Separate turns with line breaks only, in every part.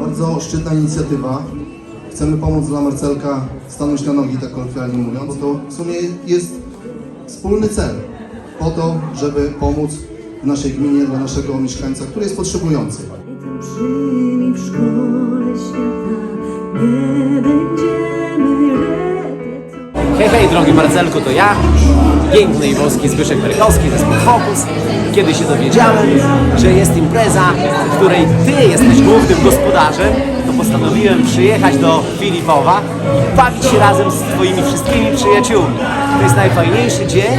Bardzo szczytna inicjatywa. Chcemy pomóc dla Marcelka stanąć na nogi, tak kolokwialnie mówiąc, bo to w sumie jest wspólny cel. Po to, żeby pomóc w naszej gminie dla naszego mieszkańca, który jest potrzebujący.
Hej, hej, drogi Marcelku, to ja, piękny i boski Zbyszek Perkowski, zespół Focus. Kiedy się dowiedziałem, że jest impreza, w której Ty jesteś głównym gospodarzem, to postanowiłem przyjechać do Filipowa i bawić się razem z Twoimi wszystkimi przyjaciółmi. To jest najfajniejszy dzień,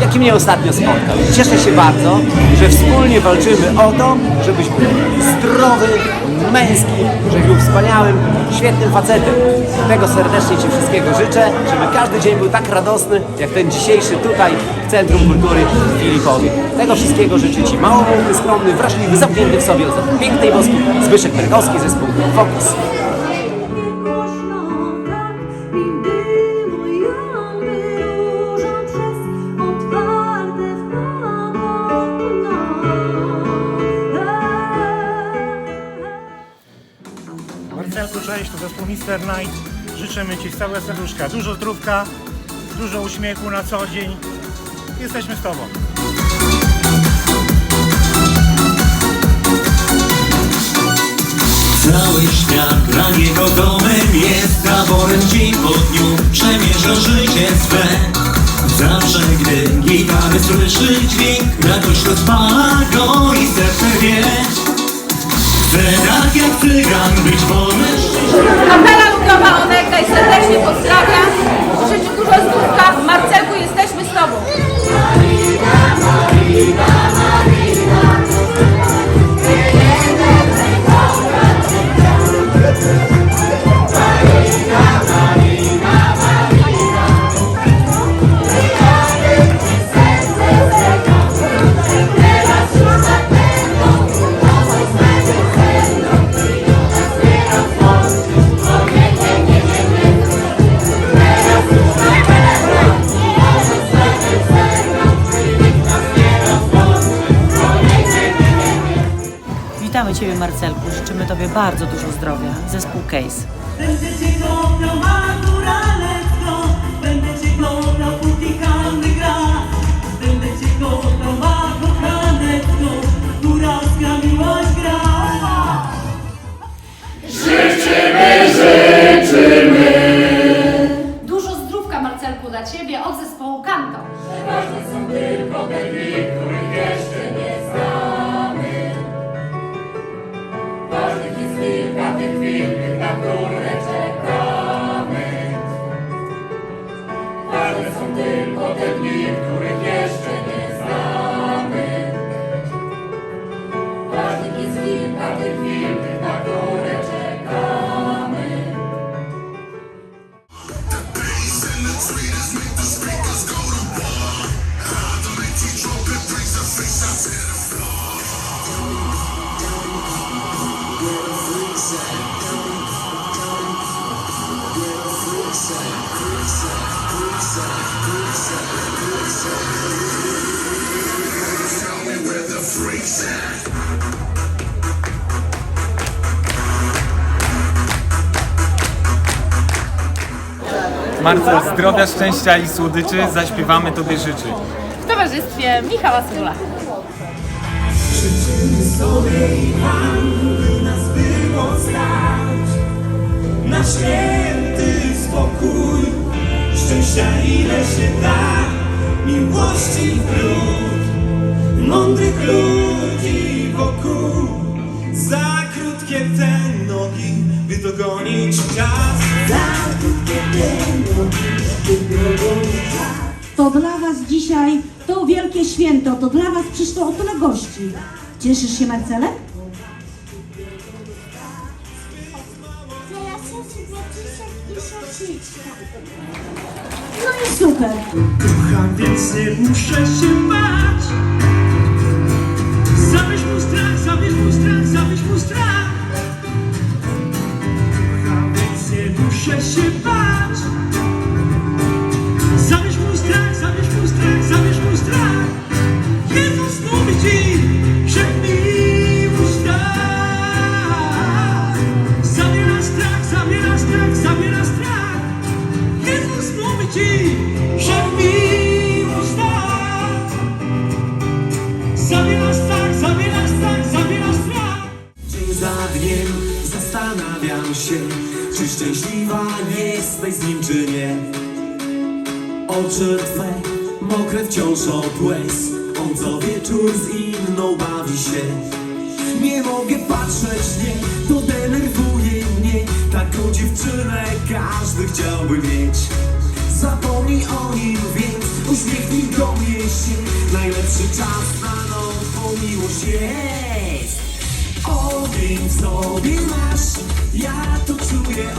jaki mnie ostatnio spotkał. Cieszę się bardzo, że wspólnie walczymy o to, żebyś męski, żebyś był wspaniałym, świetnym facetem. Tego serdecznie Ci wszystkiego życzę, żeby każdy dzień był tak radosny, jak ten dzisiejszy tutaj w Centrum Kultury w Filipowie. Tego wszystkiego życzę Ci małomówny, skromny, wrażliwy, zamknięty w sobie, pięknej boski Zbyszek Perkowski, zespół Focus.
Zespół Mister Night. Życzymy Ci z całego serduszka dużo zdrówka, dużo uśmiechu na co dzień. Jesteśmy z Tobą.
Cały świat dla niego domem jest taborem dzień po dniu przemierza życie swe Zawsze gdy gitary słyszy dźwięk radość rozpala go i serce wie Chce tak jak cygan być wolny
Kapela Ludowa Onegdaj serdecznie pozdrawiam. Życzę dużo zdrówka. Marcelku, jesteśmy z Tobą.
Ciebie Marcelku, życzymy Tobie bardzo dużo zdrowia. Zespół Case.
Będę cię kochał naturalnego, będę cię kochał póki każdy gra. Będę cię kochał ma kochanego, która z miłość gra.
Dużo zdrówka, Marcelku, dla Ciebie od zespołu Kanto.
el fin, Marcel, zdrowia, szczęścia i słodyczy zaśpiewamy Tobie życzy.
W towarzystwie Michała Sula.
nas było stać na święty spokój, szczęścia ile się da, miłości wrót, mądrych ludzi wokół. Za krótkie te nogi, by dogonić czas.
To dla Was dzisiaj to wielkie święto, to dla Was przyszło o tyle gości. Cieszysz się, Marcelek? No i super.
Kocham, więc nie muszę się bać. Zabierz mu strach, zabierz mu strach, więc nie muszę się szczęśliwa nie jesteś z nim czy nie.
Oczy twe mokre wciąż od łez On co wieczór z inną bawi się. Nie mogę patrzeć, nie, to denerwuje mnie. Taką dziewczynę każdy chciałby mieć. Zapomnij o nim więc, uśmiechnij do mnie się. Najlepszy czas na nową miłość jest. Ogień w sobie masz, ja to czuję,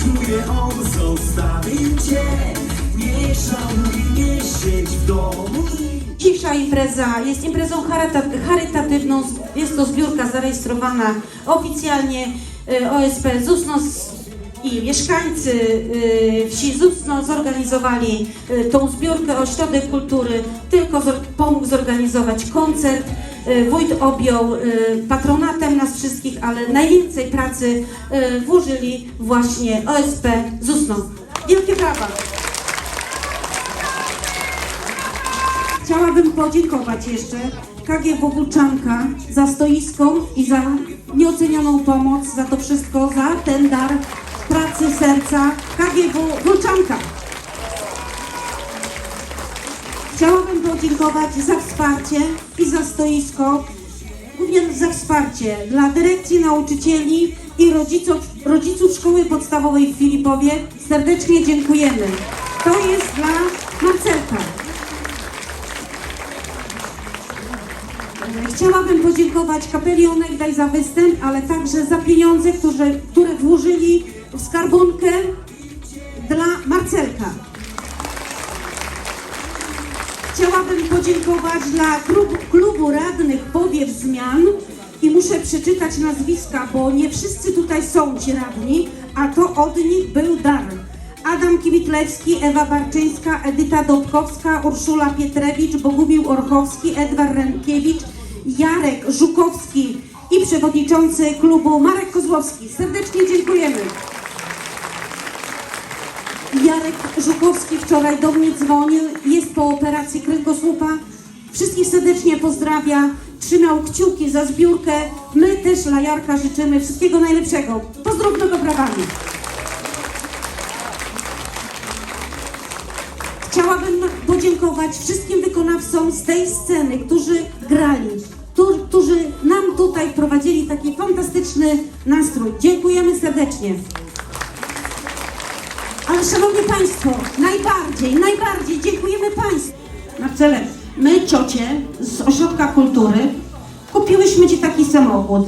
Czuję On zostawił cię Nie żałuj, nie siedź w domu
Dzisiejsza impreza jest imprezą charyta- charytatywną. Jest to zbiórka zarejestrowana oficjalnie y, OSP ZUSNO z- i mieszkańcy y, wsi ZUSNO zorganizowali y, tą zbiórkę. Ośrodek Kultury tylko pomógł zorganizować koncert. Y, Wójt objął y, patronatem nas wszystkich, ale najwięcej pracy y, włożyli właśnie OSP ZUSNO. Wielkie brawa! Chciałabym podziękować jeszcze KGW Włóczanka za stoisko i za nieocenioną pomoc, za to wszystko, za ten dar pracy serca KGW Włóczanka. Podziękować za wsparcie i za stoisko, również za wsparcie dla dyrekcji nauczycieli i rodziców, rodziców szkoły podstawowej w Filipowie. Serdecznie dziękujemy. To jest dla Marcelka. Chciałabym podziękować kapeli Onegdaj za występ, ale także za pieniądze, które, które włożyli w skarbonkę dla Marcelka. Chciałabym podziękować dla klubu, klubu radnych Powiew Zmian i muszę przeczytać nazwiska, bo nie wszyscy tutaj są ci radni, a to od nich był dar. Adam Kiwitlewski, Ewa Barczyńska, Edyta Dobkowska, Urszula Pietrewicz, Bogumił Orchowski, Edward Rękiewicz, Jarek Żukowski i przewodniczący klubu Marek Kozłowski. Serdecznie dziękujemy. Jarek Żukowski wczoraj do mnie dzwonił, jest po operacji kręgosłupa. Wszystkich serdecznie pozdrawia, trzymał kciuki za zbiórkę. My też dla Jarka życzymy wszystkiego najlepszego. Pozdrówmy go brawami. Chciałabym podziękować wszystkim wykonawcom z tej sceny, którzy grali, którzy, nam tutaj wprowadzili taki fantastyczny nastrój. Dziękujemy serdecznie. Ale szanowni Państwo, najbardziej, najbardziej dziękujemy Państwu. Marcele, my ciocie z Ośrodka Kultury kupiłyśmy Ci taki samochód.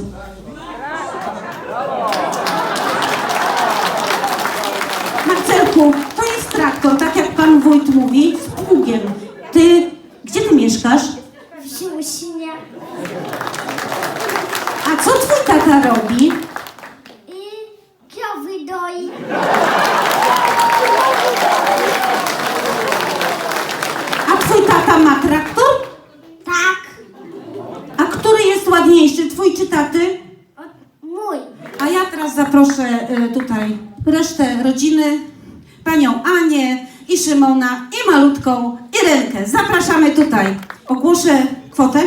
Marcelku, to jest traktor, tak jak Pan Wójt mówi, z pługiem. Ty, gdzie Ty mieszkasz?
W Siłusinie
A co Twój tata robi?
i krowy doi.
A Twój tata ma traktor?
Tak,
A który jest ładniejszy, Twój czy taty?
o, mój.
A ja teraz zaproszę y, tutaj resztę rodziny, panią Anię i Szymona i malutką Irenkę. Zapraszamy tutaj. Ogłoszę kwotę.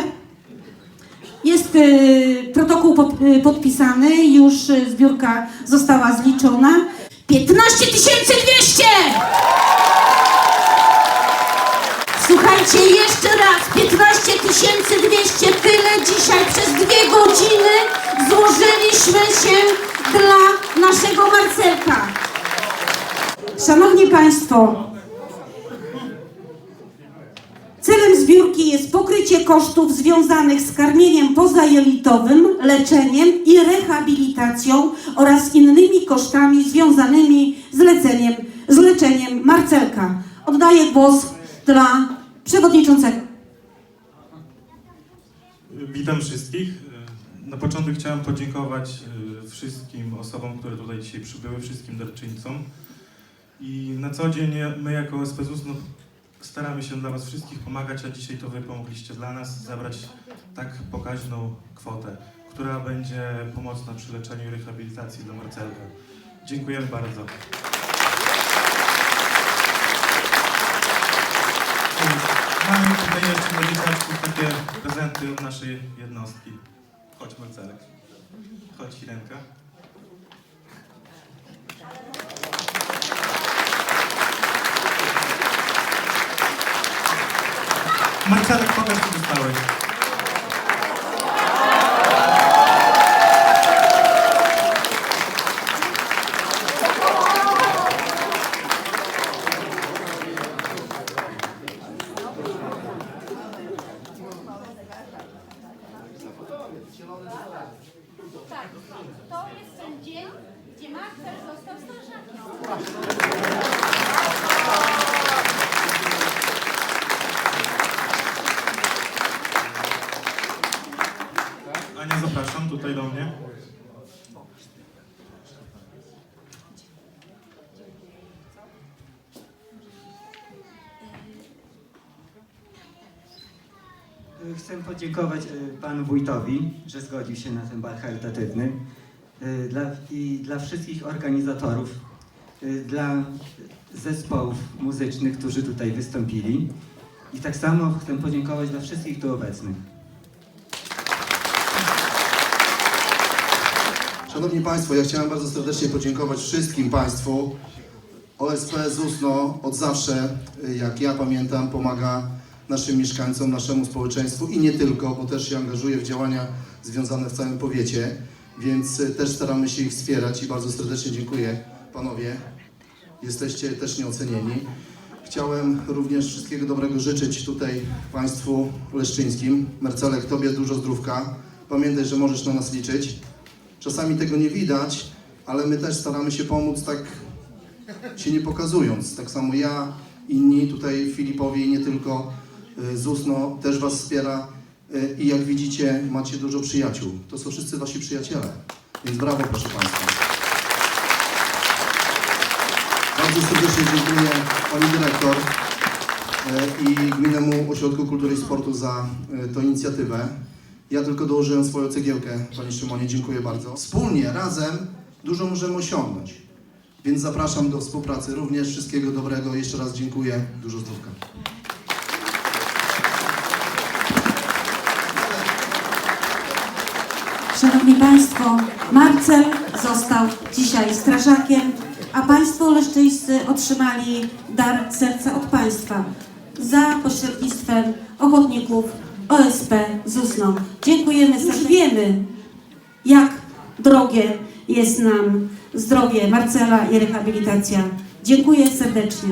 Jest y, protokół pod, y, podpisany, już y, zbiórka została zliczona. 15 200! Słuchajcie, jeszcze raz, 15 200, tyle dzisiaj przez dwie godziny złożyliśmy się dla naszego Marcelka. Szanowni Państwo, celem zbiórki jest pokrycie kosztów związanych z karmieniem pozajelitowym, leczeniem i rehabilitacją oraz innymi kosztami związanymi z, leceniem, z leczeniem Marcelka. Oddaję głos dla przewodniczącego.
Witam wszystkich. Na początek chciałem podziękować e, wszystkim osobom, które tutaj dzisiaj przybyły, wszystkim darczyńcom. I na co dzień my jako SPZUS no, staramy się dla Was wszystkich pomagać, a dzisiaj to Wy pomogliście dla nas zabrać tak pokaźną kwotę, która będzie pomocna przy leczeniu i rehabilitacji dla Marcelka. Dziękujemy bardzo. Mamy tutaj jeszcze dzieciaczków takie prezenty od naszej jednostki. Chodź Marcelek. Chodź Sirenka. Marcelek, pokaż co dostałeś.
Tak, to jest ten dzień, gdzie Marcel został strażakiem.
Ania, zapraszam tutaj do mnie.
Chcę podziękować e, panu wójtowi, że zgodził się na ten bal charytatywny e, dla, i dla wszystkich organizatorów, dla zespołów muzycznych, którzy tutaj wystąpili i tak samo chcę podziękować dla wszystkich tu obecnych.
Szanowni Państwo, ja chciałem bardzo serdecznie podziękować wszystkim Państwu. OSP ZUSNO od zawsze, y, jak ja pamiętam, pomaga naszym mieszkańcom, naszemu społeczeństwu i nie tylko, bo też się angażuje w działania związane w całym powiecie, więc y, też staramy się ich wspierać i bardzo serdecznie dziękuję Panowie. Jesteście też nieocenieni. Chciałem również wszystkiego dobrego życzyć tutaj Państwu leszczyńskim. Mercelek, Tobie dużo zdrówka. Pamiętaj, że możesz na nas liczyć. Czasami tego nie widać, ale my też staramy się pomóc tak się nie pokazując. Tak samo ja, inni tutaj Filipowie i nie tylko y, ZUSNO też Was wspiera y, i jak widzicie macie dużo przyjaciół. To są wszyscy Wasi przyjaciele, więc brawo proszę Państwa. Bardzo serdecznie dziękuję Pani Dyrektor y, i Gminnemu Ośrodku Kultury i Sportu za tą inicjatywę. Ja tylko dołożyłem swoją cegiełkę, Panie Szymonie, dziękuję bardzo. Wspólnie, razem dużo możemy osiągnąć. Więc zapraszam do współpracy również. Wszystkiego dobrego. Jeszcze raz dziękuję. Dużo zdrówka.
Szanowni Państwo, Marcel został dzisiaj strażakiem, a Państwo leszczyńscy otrzymali dar serca od Państwa za pośrednictwem ochotników OSP ZUSNO. Dziękujemy serdecznie. Już wiemy, jak drogie jest nam zdrowie Marcela i rehabilitacja. Dziękuję serdecznie.